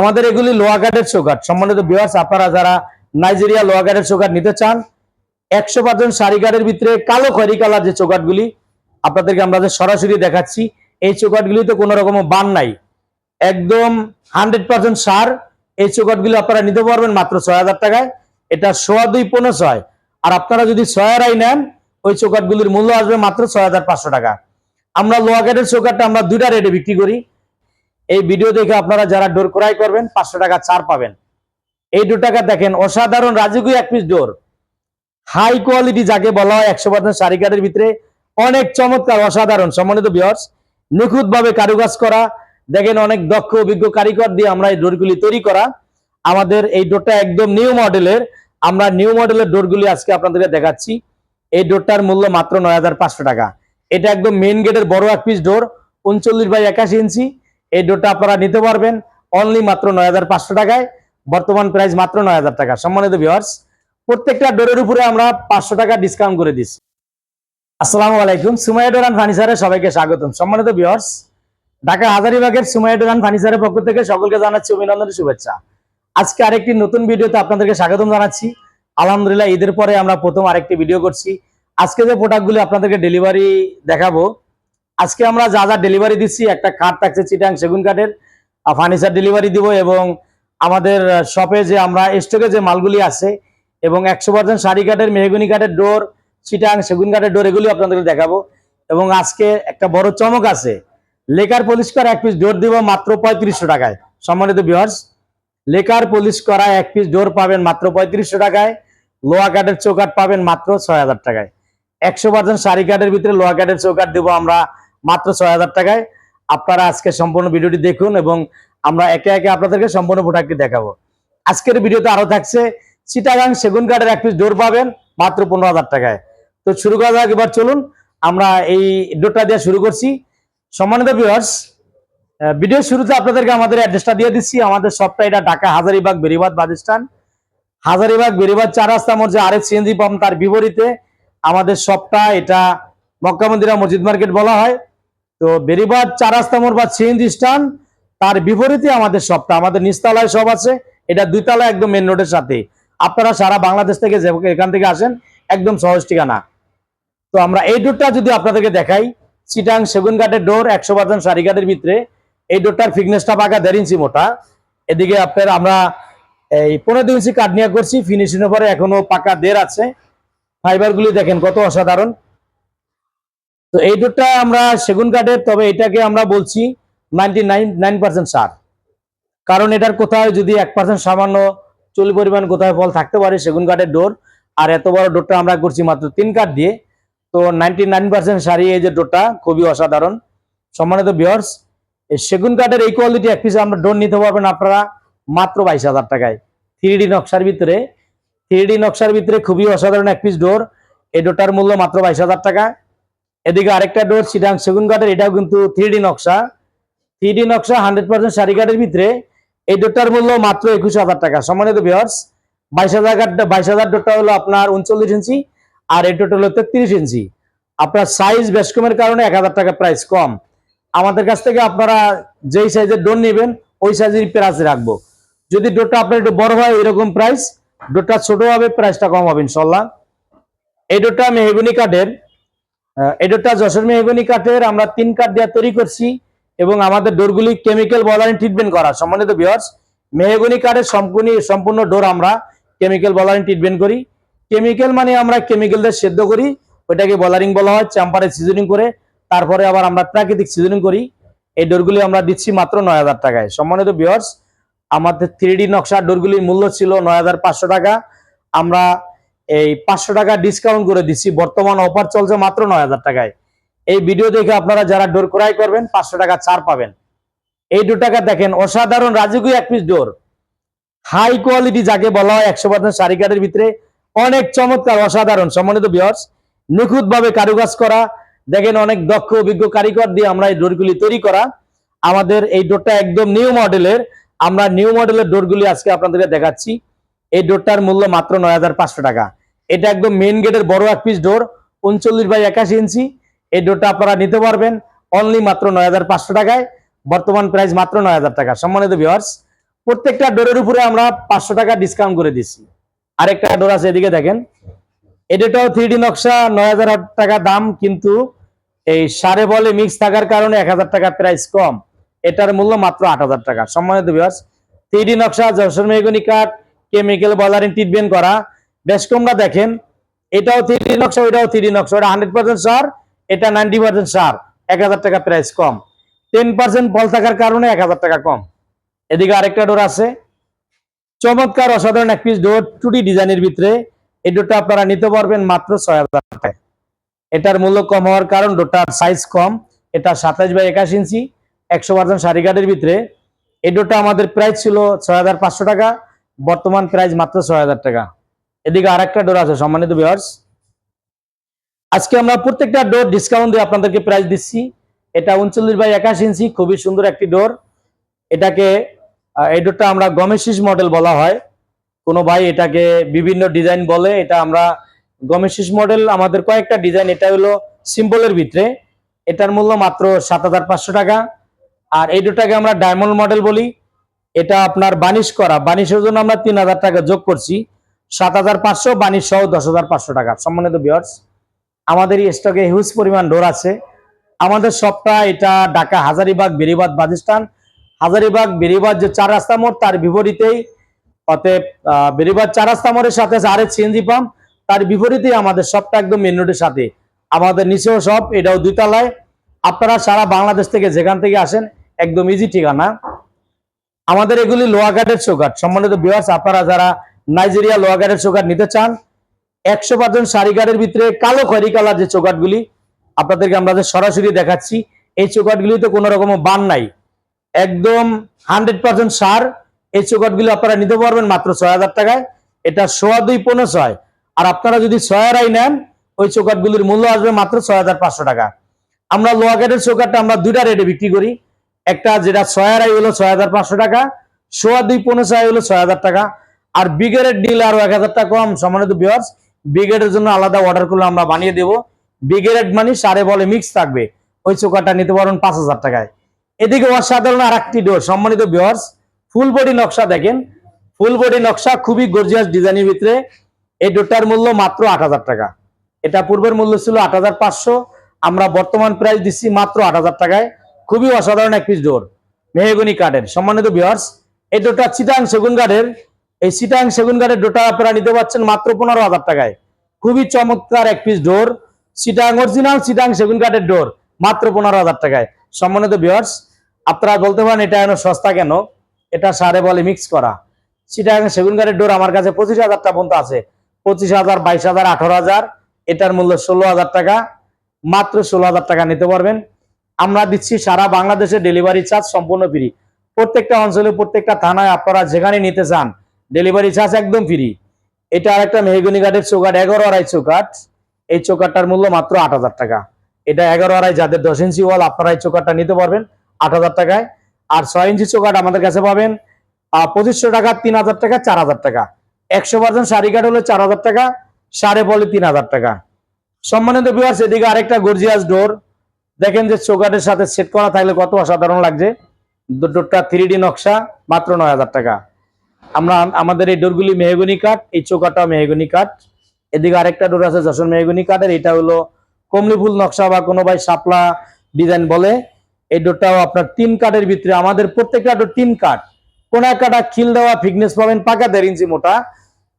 আমাদের এগুলি লোয়া কাঠের চৌকাঠ। সম্মানিত বিভার্স আপনারা যারা নাইজেরিয়া লোয়া কাঠের চৌকাঠ নিতে চান, একশো পার্সেন্ট কাঠের ভিতরে কালো খয়রি কালার যে চৌকাঠগুলি, আপনাদেরকে আমরা যে সরাসরি দেখাচ্ছি, এই চৌকাঠগুলিতে কোনো রকম বান নাই। একদম হান্ড্রেড পার্সেন্ট সার, এই চৌকাঠগুলি আপনারা নিতে পারবেন মাত্র ছয় হাজার টাকায়। এটা সোয়া দুই পনেরো ছয়। আর আপনারা যদি ছয়েরাই নেন, ওই চৌকাঠগুলির মূল্য আসবে মাত্র ছয় হাজার পাঁচশো টাকা। আমরা লোয়া কাঠের চৌকাঠটা আমরা দুইটা রেটে বিক্রি করি। এই ভিডিও দেখে আপনারা যারা ডোর ক্রয় করবেন, পাঁচশো টাকা ছাড় পাবেন। এই দু টাকা দেখেন, অসাধারণ রাজুকি এক পিস ডোর। হাই কোয়ালিটি যাকে বলা হয়, একশো পার্সেন্ট শাড়ি ভিতরে অনেক চমৎকার, অসাধারণ, সম্মানিত বিয়ার্স নিখুঁত ভাবে কারুকাজ করা, দেখেন অনেক দক্ষ, অভিজ্ঞ কারিগর দিয়ে আমরা এই ডোরগুলি তৈরি করা। আমাদের এই ডোরটা একদম নিউ মডেলের আমরা নিউ মডেলের ডোরগুলি আজকে আপনাদেরকে দেখাচ্ছি। এই ডোরটার মূল্য মাত্র নয় হাজার পাঁচশো টাকা। এটা একদম মেইন গেটের বড় এক পিস ডোর, উনচল্লিশ বাই একাশি ইঞ্চি। এই ডোরটা আপনারা নিতে পারবেন অনলি মাত্র নয় হাজার পাঁচশো টাকায়। বর্তমান প্রাইস মাত্র নয় হাজার টাকা। সম্মানিত ভিওয়ার্স প্রত্যেকটা ডোরের উপরে আমরা পাঁচশো টাকা ডিসকাউন্ট করে দিচ্ছি। আসসালামু আলাইকুম, সুমাইয়া ডোরান ফার্নিচারে সবাইকে স্বাগতম। সম্মানিত ভিওয়ার্স ঢাকা হাজারিবাগের সুমাইয়া ডোরান ফার্নিচারের পক্ষ থেকে সকলকে জানাচ্ছি অভিনন্দনের শুভেচ্ছা। আজকে আরেকটি নতুন ভিডিওতে আপনাদেরকে স্বাগতম জানাচ্ছি। আলহামদুলিল্লাহ, ঈদের পরে আমরা প্রথম আরেকটি ভিডিও করছি। আজকে যে প্রোডাক্টগুলি আপনাদেরকে ডেলিভারি দেখাবো আজকে আমরা যা যা ডেলিভারি দিচ্ছি, একটা কাঠ থাকছে চিটাং সেগুন কাঠের ফার্নিচার ডেলিভারি দিব এবং আমাদের শপে যে আমরা স্টকে যে মালগুলি আছে এবং একশো পার্সেন্ট শাড়ি কাঠের, মেহগুনি কাঠের ডোর চিটাং সেগুন কাঠের ডোর এগুলি আপনাদেরকে দেখাবো এবং আজকে একটা বড় চমক আছে। লেকার পলিশ করা এক পিস ডোর দিব মাত্র পঁয়ত্রিশশো টাকায়। সম্মানিত বিহার্স লেকার পলিশ করা এক পিস ডোর পাবেন মাত্র পঁয়ত্রিশশো টাকায় লোয়া কাঠের চৌকাঠ পাবেন মাত্র ছয় হাজার টাকায়। একশো পার্সেন্ট শাড়ি কাঠের ভিতরে লোয়া কাঠের চৌকাঠ দেবো আমরা মাত্র ছয় হাজার টাকায়। আপনারা আজকে সম্পূর্ণ ভিডিওটি দেখুন এবং আমরা একে একে আপনাদেরকে সম্পূর্ণ প্রোডাক্টটি দেখাবো। আজকের ভিডিওতে আরও থাকছে চিটাগাং সেগুন কাঠের এক পিস ডোর পাবেন মাত্র পনেরো হাজার টাকায়। তো শুরু করা যাক, এবার চলুন। আমরা এই ডোরটা দিয়ে শুরু করছি। সম্মানিত ভিউয়ার্স ভিডিও শুরুতে আপনাদেরকে আমাদের অ্যাড্রেসটা দিয়ে দিচ্ছি। আমাদের সবটা এটা ঢাকা হাজারিবাগ বেরিবাদ বাদিস্তান হাজারিবাগ বেরিবাদ চার রাস্তা মধ্যে আরেক সিএনজি পাম্প তার বিপরীতে আমাদের সবটা এটা মক্কা মন্দিরা মসজিদ মার্কেট বলা হয়। তো বেরিবাদ চার রাস্তা মোড় বা সিএনজি স্ট্যান্ড তার বিপরীতে আমাদের সবটা, আমাদের নিচতলায় সব আছে, এটা দুই তলা একদম মেন রোডের সাথে। আপনারা সারা বাংলাদেশ থেকে এখান থেকে আসেন, একদম সহজ ঠিকানা। তো আমরা এই ডোরটা যদি আপনাদেরকে দেখাই, চিটাং সেগুন কাঠের ডোর একশো পার্সেন্ট কাঠের ভিতরে, এই ডোরটার ফিটনেসটা পাকা দেড় ইঞ্চি মোটা। এদিকে আপনার আমরা এই পনেরো দুই ইঞ্চি কাঠ নিয়ে করছি ফিনিশিং এর পরে এখনও পাকা দেড় আছে। ফাইবারগুলি দেখেন কত অসাধারণ। তো এই ডোরটা আমরা সেগুন কাঠের, তবে এটাকে আমরা বলছি নাইনটি নাইন সার। কারণ এটার কোথায় যদি এক পার্সেন্ট সামান্য চুল পরিমাণ কোথায় ফল থাকতে পারে সেগুন কাঠের ডোর, আর এত বড় ডোরটা আমরা করছি মাত্র তিন কাঠ দিয়ে, তো নাইনটি নাইন পার্সেন্ট শাড়ি এই যে ডোরটা, খুবই অসাধারণ। সম্মানিত বিয়ার্স এই সেগুন কাঠের এই কোয়ালিটি এক পিস আমরা ডোর নিতে পারবেন আপনারা মাত্র বাইশ হাজার টাকায়। থ্রি নকশার ভিতরে থ্রি নকশার ভিতরে খুবই অসাধারণ এক পিস ডোর। এই ডোরটার মূল্য মাত্র বাইশ হাজার টাকা। এদিকে আরেকটা ডোর সিটাং সেগুন কাঠের এটাও কিন্তু থ্রি নকশা। থ্রি নকশা হান্ড্রেড পার্সেন্ট শাড়ি কাঠের ভিতরে। এই ডোরটার মূল্য মাত্র একুশ হাজার টাকা। সম্মানিত বিয়ার্স বাইশ হাজার বাইশ হাজার ডোরটা হলো আপনার উনচল্লিশ ইঞ্চি, আর এই ডোরটা হলো তেত্রিশ ইঞ্চি। আপনার সাইজ বেশ কমের কারণে এক হাজার টাকা প্রাইস কম। আমাদের কাছ থেকে আপনারা যেই সাইজের ডোর নেবেন, ওই সাইজের প্রাইস রাখব। যদি ডোরটা আপনার একটু বড় হয়, এরকম প্রাইস ডোরটা ছোট হবে প্রাইসটা কম হবে ইনশাল্লাহ এই ডোরটা মেহগুনি কাঠের। ডোরটা যশোর মেহগুনি কাঠের আমরা তিন কাঠ দিয়ে তৈরি করছি এবং আমাদের ডোরগুলি কেমিক্যাল বলারিং ট্রিটমেন্ট করা। সম্মানিত বিয়ার্স মেহগনি কাঠের সম্পূর্ণ সম্পূর্ণ ডোর আমরা কেমিক্যাল বলারিং ট্রিটমেন্ট করি। কেমিক্যাল মানে আমরা কেমিক্যাল দিয়ে সেদ্ধ করি, ওইটাকে বলারিং বলা হয় চাম্পারে সিজনিং করে, তারপরে আবার আমরা প্রাকৃতিক সিজনিং করি। এই ডোরগুলি আমরা দিচ্ছি মাত্র নয় হাজার টাকায়। সম্মানিত বিয়ার্স আমাদের থ্রি ডি নকশার ডোরগুলির মূল্য ছিল নয় হাজার পাঁচশো টাকা। আমরা এই পাঁচশো টাকা ডিসকাউন্ট করে দিচ্ছি। বর্তমান অফার চলছে মাত্র নয় হাজার টাকায়। এই ভিডিও দেখে আপনারা যারা ডোর ক্রয় করবেন, পাঁচশো টাকা ছাড় পাবেন। এই টাকা দেখেন, অসাধারণ রাজকীয় এক পিস ডোর। হাই কোয়ালিটি যাকে বলা হয় একশো পার্সেন্ট শাড়ি কাঠের ভিতরে, অনেক চমৎকার, অসাধারণ। সম্মানিত বিয়ার্স নিখুঁত ভাবে কারুকাজ করা, দেখেন অনেক দক্ষ, অভিজ্ঞ কারিগর দিয়ে আমরা এই ডোরগুলি তৈরি করা। আমাদের এই ডোরটা একদম নিউ মডেলের আমরা নিউ মডেলের ডোরগুলি আজকে আপনাদেরকে দেখাচ্ছি। এই ডোরটার মূল্য মাত্র নয় হাজার পাঁচশো টাকা। এটা একদম মেইন গেটের বড় এক পিস ডোর উনচল্লিশ বাই একাশি ইঞ্চি। এই ডোরটা আপনারা নিতে পারবেন অনলি মাত্র নয় হাজার পাঁচশো টাকায়। বর্তমান প্রাইস মাত্র নয় হাজার টাকা। সম্মানিত ভিওয়ার্স প্রত্যেকটা ডোরের উপরে আমরা পাঁচশো টাকা ডিসকাউন্ট করে দিচ্ছি। আরেকটা ডোর আছে এদিকে দেখেন। এটাও থ্রি ডি নকশা, নয় হাজার টাকা দাম, কিন্তু এই সারে বলে মিক্স থাকার কারণে এক হাজার টাকা প্রাইস কম। এটার মূল্য মাত্র আট হাজার টাকা। সম্মানিত বিভাস থ্রি ডি নকশা, যশোর মেগুনি কাঠ কেমিক্যাল বলারিং ট্রিটমেন্ট করা। বেশ দেখেন, এটাও থ্রি নকশা ওইটাও থ্রি নকশা ওটা হান্ড্রেড পার্সেন্ট সার, এটা নাইনটি পার্সেন্ট সার, এক হাজার টাকা প্রাইস কম। টেন পার্সেন্ট ফল থাকার কারণে এক হাজার টাকা কম। এদিকে আরেকটা ডোর আছে। চমৎকার, অসাধারণ এক পিস ডোর টুটি ডিজাইনের ভিতরে। এই ডোরটা আপনারা নিতে পারবেন মাত্র ছয় হাজার টাকায়। এটার মূল্য কম হওয়ার কারণ ডোরটার সাইজ কম। এটা সাতাইশ বাই একাশ ইঞ্চি, একশো পার্সেন্ট শাড়ি কার্ডের ভিতরে। এই ডোরটা আমাদের প্রাইস ছিল ছয় হাজার পাঁচশো টাকা, বর্তমান প্রাইস মাত্র ছয় হাজার টাকা। এদিকে আরেকটা ডোর আছে, সম্মানিত ভিউয়ার্স আজকে আমরা প্রত্যেকটা ডোর ডিসকাউন্ট দিয়ে আপনাদেরকে প্রাইস দিচ্ছি। এটা উনচল্লিশ বাই একাশ ইঞ্চি, খুবই সুন্দর একটি ডোর এটাকে এই ডোরটা আমরা গমের শীষ মডেল বলা হয়। কোনো ভাই এটাকে বিভিন্ন ডিজাইন বলে, এটা আমরা গমের শীষ মডেল আমাদের কয়েকটা ডিজাইন এটা হলো সিম্পলের ভিতরে। এটার মূল্য মাত্র সাত হাজার পাঁচশো টাকা। আর এই ডোরটাকে আমরা ডায়মন্ড মডেল বলি। এটা আপনার বানিশ করা, বানিশের জন্য আমরা তিন হাজার টাকা যোগ করছি। সাত হাজার পাঁচশো বানিশ সহ দশ হাজার পাঁচশো টাকা। সম্মানিত বিয়ার্স আমাদের স্টকে হিউজ পরিমাণ ডোর আছে। আমাদের সবটা এটা ঢাকা হাজারিবাগ বেরিবাদ বাজিস্তান হাজারিবাগ বেরিবাদ যে চার রাস্তা মোড়, তার বিপরীতেই অতএব বেরিবাদ চার রাস্তা মোড়ের সাথে আরেক সিএনজি পাম্প তার বিপরীতেই আমাদের সবটা একদম মেন রোডের সাথে। আমাদের নিচেও সব এটাও দুইতলায়। আপনারা সারা বাংলাদেশ থেকে যেখান থেকে আসেন, একদম ইজি ঠিকানা। আমাদের এগুলি লোয়াঘাটের চৌকাট সম্মানিত বিভার্স আপনারা যারা নাইজেরিয়া লোয়াঘাটের চৌকাট নিতে চান। একশো পার্সেন্ট শাড়িঘাটের ভিতরে কালো খয়রি কালার যে চৌকাটগুলি আপনাদেরকে আমরা যে সরাসরি দেখাচ্ছি, এই চৌকাটগুলিতে কোনো রকম বান নাই। একদম হান্ড্রেড পার্সেন্ট সার। এই চৌকাটগুলি আপনারা নিতে পারবেন মাত্র ছয় হাজার টাকায়। এটা সোয়া দুই পনেরো ছয়। আর আপনারা যদি ছয় আড়াই নেন, ওই চৌকাটগুলির মূল্য আসবে মাত্র ছয় হাজার পাঁচশো টাকা। আমরা লোয়াঘাটের চৌকাটটা আমরা দুইটা রেটে বিক্রি করি। একটা যেটা ছয় আড়াই হলো ছয় হাজার পাঁচশো টাকা, সোয়া দুই পনেরো ছয় হলো ছয় হাজার টাকা। আর বিগেরের ডিল আরও এক হাজার টাকা কম, সম্মানিত বিয়ার্স ব্রিগেডের জন্য আলাদা অর্ডার করলে আমরা বানিয়ে দেবো। ব্রিগেড মানে সারে বলে মিক্স থাকবে। ওই চোকাটা নিতে পারবেন পাঁচ হাজার টাকায়। এদিকে অসাধারণ আর একটি ডোর সম্মানিত বিয়ার্স ফুল বডি নকশা দেখেন। ফুল বডি নকশা, খুবই গর্জিয়াস ডিজাইনের ভিতরে। এই ডোরটার মূল্য মাত্র আট হাজার টাকা। এটা পূর্বের মূল্য ছিল আট হাজার পাঁচশো। আমরা বর্তমান প্রাইস দিচ্ছি মাত্র আট হাজার টাকায়। খুবই অসাধারণ এক পিস ডোর মেহেগুনি কাঠের সম্মানিত বিয়ার্স এই ডোরটা চিটাং সেগুন কাঠের এই সিটাং সেগুন কাঠের ডোরটা আপনারা নিতে পারছেন মাত্র পনেরো হাজার টাকায়। খুবই চমৎকার এক পিস ডোর সিটাং অরিজিনাল সিটাং সেগুন কাঠের ডোর মাত্র পনেরো হাজার টাকায়। সম্মানিত বিয়ার্স আপনারা বলতে পারেন এটা এত সস্তা কেন? এটা সারে বলে মিক্স করা। সিটাং সেগুন কাঠের ডোর আমার কাছে পঁচিশ হাজারটা পর্যন্ত আছে। পঁচিশ হাজার, বাইশ হাজার, আঠারো হাজার, এটার মূল্য ষোলো হাজার টাকা। মাত্র ষোলো হাজার টাকা নিতে পারবেন। আমরা দিচ্ছি সারা বাংলাদেশে ডেলিভারি চার্জ সম্পূর্ণ ফ্রি প্রত্যেকটা অঞ্চলে, প্রত্যেকটা থানায় আপনারা যেখানে নিতে চান ডেলিভারি চার্জ একদম ফ্রি এটা আরেকটা মেহগুনি কাঠের চৌকাট এগারো আড়াই চৌকাট এই চৌকাটটার মূল্য মাত্র আট হাজার টাকা। এটা এগারো আড়াই, যাদের দশ ইঞ্চি ওয়াল আপনারা এই চৌকাটটা নিতে পারবেন আট হাজার টাকায়। আর ছয় ইঞ্চি চৌকাট আমাদের কাছে পাবেন পঁচিশশো টাকা, তিন হাজার টাকা, চার হাজার টাকা। একশো পার্সেন্ট শাড়ি কাঠ হলে চার হাজার টাকা, সাড়ে বলে তিন হাজার টাকা। সম্মানিত বিভার্স এদিকে আরেকটা গর্জিয়াস ডোর দেখেন যে চৌকাটের সাথে সেট করা থাকলে কত অসাধারণ লাগছে। ডোরটা থ্রি ডি নকশা, মাত্র নয় হাজার টাকা। আমরা আমাদের এই ডোরগুলি মেহগনি কাঠ, এই চৌকাটা মেহগনি কাঠ। এদিকে আরেকটা ডোর আছে যশোর মেহগনি কাঠের, এটা হলো কমলি ফুল নকশা বা কোনো ভাই শাপলা ডিজাইন বলে। এই ডোরটাও আপনার তিন কাঠের ভিতরে, আমাদের প্রত্যেকটা ডোর তিন কাঠ। কোন কাটা খিল দেওয়া, ফিটনেস পাবেন পাকা দেড় ইঞ্চি মোটা।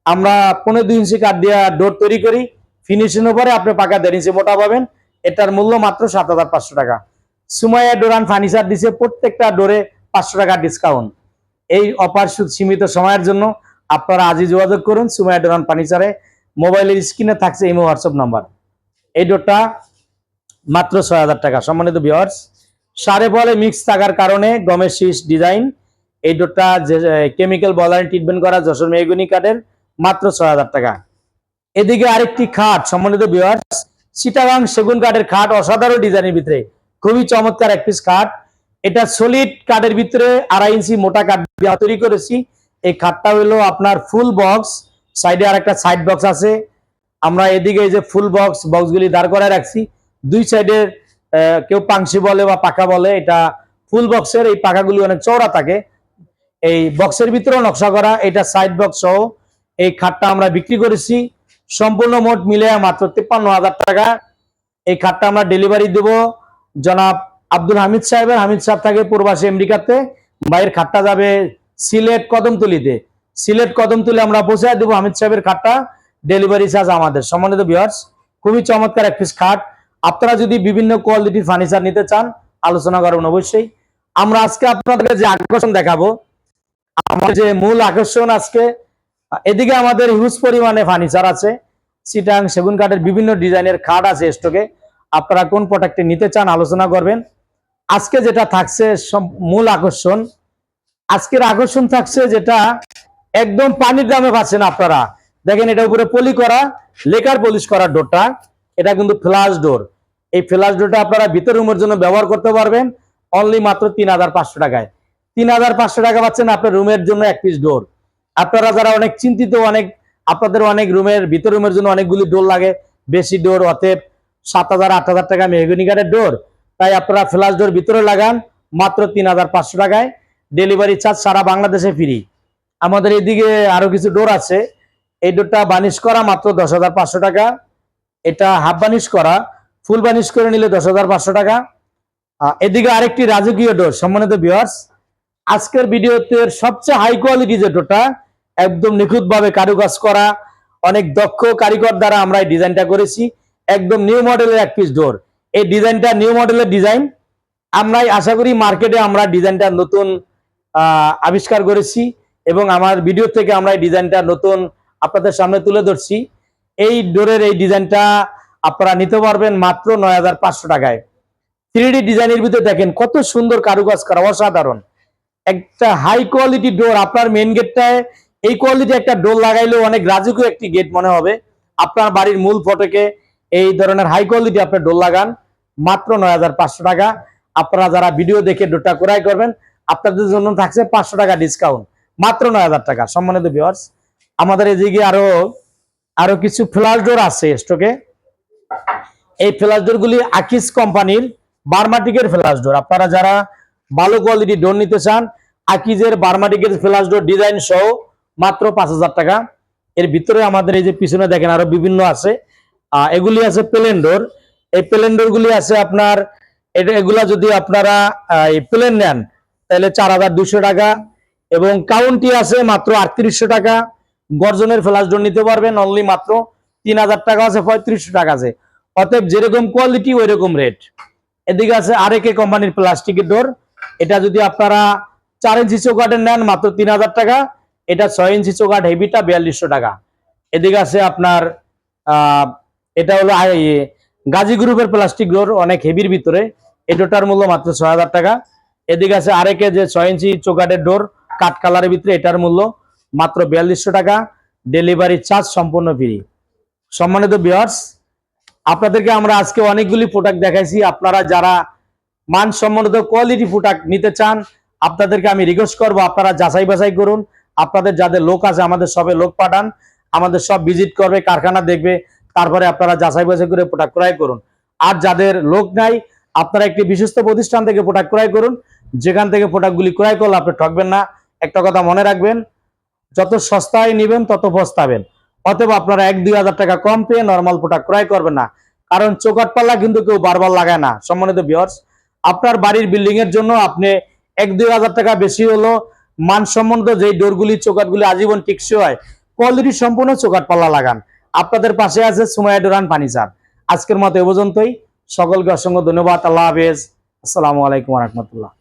আমরা পনেরো দুই ইঞ্চি কাঠ দিয়ে ডোর তৈরি করি। ফিনিশিং পরে আপনি পাকা দেড় ইঞ্চি মোটা পাবেন। এটার মূল্য মাত্র সাত হাজার পাঁচশো টাকা। সুমাইয়া ডোরান ফার্নিচার দিছে প্রত্যেকটা ডোরে পাঁচশো টাকা ডিসকাউন্ট এই অপার সীমিত সময়ের জন্য আপনারা আজই যোগাযোগ করুন, সুমাইয়া ডোরান ফার্নিচারে। মোবাইলের স্ক্রিনে থাকছে ইমো, হোয়াটসঅ্যাপ নাম্বার। এই ডোরটা মাত্র ছয় হাজার টাকা। সম্মানিত ভিওয়ার্স সারে বলে মিক্স থাকার কারণে গমের শীষ ডিজাইন এই ডোরটা যে কেমিক্যাল বলার ট্রিটমেন্ট করা যশোর মেগুনি কাঠের মাত্র ছয় হাজার টাকা। এদিকে আরেকটি খাট, সম্মানিত ভিওয়ার্স চিটাগাং সেগুন কাঠের খাট অসাধারণ ডিজাইনের ভিতরে। খুবই চমৎকার এক পিস খাট। এটা সলিড কাঠের ভিতরে আড়াই ইঞ্চি মোটা কাঠ তৈরি করেছি। এই খাটটা হলো আপনার ফুল বক্স সাইডে আর একটা সাইড বক্স আছে। আমরা এদিকে যে ফুল বক্স বক্সগুলি দাঁড় করায় রাখছি। দুই সাইডের কেউ পাংশি বলে বা পাকা বলে, এটা ফুল বক্সের এই পাকাগুলি অনেক চওড়া থাকে। এই বক্সের ভিতরেও নকশা করা, এটা সাইড বক্স সহ এই খাটটা আমরা বিক্রি করেছি। সম্পূর্ণ মোট মিলে মাত্র তিপ্পান্ন হাজার টাকা। এই খাটটা আমরা ডেলিভারি দেব। জনাব আব্দুল হামিদ সাহেবের, হামিদ সাহেব থাকে প্রবাসী আমেরিকাতে। বাইরের খাটটা যাবে সিলেট কদমতলিতে। সিলেট কদমতলি আমরা পৌঁছায় দেবো হামিদ সাহেবের খাটটা। ডেলিভারি চার্জ আমাদের। সম্মানিত বিয়ার্স খুবই চমৎকার এক পিস খাট। আপনারা যদি বিভিন্ন কোয়ালিটির ফার্নিচার নিতে চান, আলোচনা করুন অবশ্যই। আমরা আজকে আপনাদের যে আকর্ষণ দেখাবো আমার যে মূল আকর্ষণ আজকে, এদিকে আমাদের হিউজ পরিমাণে ফার্নিচার আছে। সিটাং সেগুন কাঠের বিভিন্ন ডিজাইনের খাট আছে স্টকে আপনারা কোন প্রোডাক্টটি নিতে চান, আলোচনা করবেন। আজকে যেটা থাকছে মূল আকর্ষণ, আজকের আকর্ষণ থাকছে যেটা একদম পানির দামে পাচ্ছেন আপনারা। দেখেন এটা উপরে পলি করা, লেকার পলিশ করা ডোরটা, এটা কিন্তু ফ্লাশ ডোর। এই ফ্লাশ ডোরটা আপনারা ভিতর রুমের জন্য ব্যবহার করতে পারবেন অনলি মাত্র তিন হাজার পাঁচশো টাকায়। তিন হাজার পাঁচশো টাকা পাচ্ছেন আপনার রুমের জন্য এক পিস ডোর আপনারা যারা অনেক চিন্তিত, অনেক, আপনাদের অনেক রুমের, ভিতর রুমের জন্য অনেকগুলি ডোর লাগে। বেশি ডোর অতএব সাত হাজার, আট হাজার টাকা মেহগনি কাঠের ডোর তাই আপনারা ফ্ল্যাশ ডোর ভিতরে লাগান, মাত্র তিন হাজার পাঁচশো টাকায়। ডেলিভারি চার্জ সারা বাংলাদেশে ফ্রি। আমাদের এদিকে আরও কিছু ডোর আছে। এই ডোরটা বানিশ করা মাত্র দশ হাজার পাঁচশো টাকা। এটা হাফ বানিশ করা, ফুল বানিশ করে নিলে দশ হাজার পাঁচশো টাকা। এদিকে আরেকটি রাজকীয় ডোর, সম্মানিত ভিউয়ার্স আজকের ভিডিওতে সবচেয়ে হাই কোয়ালিটি যে ডোরটা, একদম নিখুঁতভাবে কারুকাজ করা, অনেক দক্ষ কারিগর দ্বারা আমরা এই ডিজাইনটা করেছি। একদম নিউ মডেলের এক পিস ডোর এই ডিজাইনটা নিউ মডেলের ডিজাইন আমরাই আশা করি মার্কেটে আমরা ডিজাইনটা নতুন আবিষ্কার করেছি এবং আমার ভিডিও থেকে আমরা এই ডিজাইনটা নতুন আপনাদের সামনে তুলে ধরছি। এই ডোরের এই ডিজাইনটা আপনারা নিতে পারবেন মাত্র নয় হাজার পাঁচশো টাকায়। থ্রিডি ডিজাইনের ভিতরে দেখেন কত সুন্দর কারুকাজ করা, অসাধারণ। একটা হাই কোয়ালিটি ডোর আপনার মেন গেটটায় এই কোয়ালিটি একটা ডোর লাগাইলেও অনেক রাজকীয় একটি গেট মনে হবে। আপনার বাড়ির মূল ফটকে এই ধরনের হাই কোয়ালিটি আপনার ডোর লাগান, মাত্র নয় হাজার পাঁচশো টাকা। আপনারা যারা ভিডিও দেখে ডোরটা ক্রয় করবেন, আপনাদের জন্য থাকছে পাঁচশো টাকা ডিসকাউন্ট মাত্র নয় হাজার টাকা। সম্মানিত ভিউয়ার্স আমাদের এদিকে আরও আরও কিছু ফ্ল্যাশ ডোর আছে স্টকে এই ফ্ল্যাশ ডোর গুলি আকিস কোম্পানির বার্মাটিকের ফ্ল্যাশ ডোর আপনারা যারা ভালো কোয়ালিটি ডোর নিতে চান আকিজের বার্মাটিকের ফ্ল্যাশ ডোর ডিজাইন সহ মাত্র পাঁচ হাজার টাকা। এর ভিতরে আমাদের এই যে পিছনে দেখেন আরও বিভিন্ন আছে। এগুলি আছে প্লেন ডোর এই প্লেন ডোর গুলি আছে আপনার এগুলা যদি আপনারা প্লেন নেন, তাহলে চার হাজার দুশো টাকা। এবং কাউন্টি আছে মাত্র আটত্রিশশো টাকা। গর্জনের ডোর নিতে পারবেন অনলি মাত্র তিন হাজার টাকা আছে, পঁয়ত্রিশশো টাকা আছে। অতএব যেরকম কোয়ালিটি ওই রকম রেট এদিকে আছে আরেকে কোম্পানির প্লাস্টিকের ডোর এটা যদি আপনারা চার ইঞ্চি চৌকাটের নেন, মাত্র তিন হাজার টাকা। এটা ছয় ইঞ্চি চৌকাট হেভিটা বিয়াল্লিশশো টাকা। এদিকে আছে আপনার এটা হলো গাজী গ্রুপের প্লাস্টিক ডোর অনেক হেভির ভিতরে। এই ডোরটার মূল্য মাত্র ছয় হাজার টাকা। এদিকে আছে আরেকে যে ছয় ইঞ্চি চৌকাটের ডোর কাঠ কালারের ভিতরে এটার মূল্য মাত্র বিয়াল্লিশশো টাকা। ডেলিভারি চার্জ সম্পূর্ণ ফ্রি সম্মানিত বিয়ার্স আপনাদেরকে আমরা আজকে অনেকগুলি প্রোডাক্ট দেখাইছি। আপনারা যারা মানসম্মত কোয়ালিটি প্রোডাক্ট নিতে চান, আপনাদেরকে আমি রিকোয়েস্ট করব, আপনারা যাচাই বাছাই করুন। আপনাদের যাদের লোক আছে, আমাদের সবে লোক পাঠান। আমাদের সব ভিজিট করবে, কারখানা দেখবে। তারপরে আপনারা যাচাই বাছাই করে প্রোডাক্ট ক্রয় করুন। আর যাদের লোক নাই, আপনারা একটি বিশ্বস্ত প্রতিষ্ঠান থেকে প্রোডাক্ট ক্রয় করুন। যেখান থেকে প্রোডাক্টগুলি ক্রয় করলে আপনি ঠকবেন না। একটা কথা মনে রাখবেন, যত সস্তায় নেবেন, তত পস্তাবেন। অথবা আপনারা এক দুই হাজার টাকা কম পেয়ে নর্মাল প্রোডাক্ট ক্রয় করবেন না। কারণ চোকাট পাল্লা কিন্তু কেউ বারবার লাগায় না, সম্মানিত বিয়ার্স আপনার বাড়ির বিল্ডিং এর জন্য আপনি এক দুই হাজার টাকা বেশি হলো মানসম্মত যেই ডোরগুলি চোকাটগুলি আজীবন টিকসই হয় কোয়ালিটি সম্পূর্ণ চোকাট পাল্লা লাগান। আপনাদের পাশে আছে সুমাইয়া ডোরান ফার্নিচার। আজকের মতো এ পর্যন্তই। সকলকে অসংখ্য ধন্যবাদ। আল্লাহ হাফেজ। আসসালামু আলাইকুম রহমতুল্লাহ।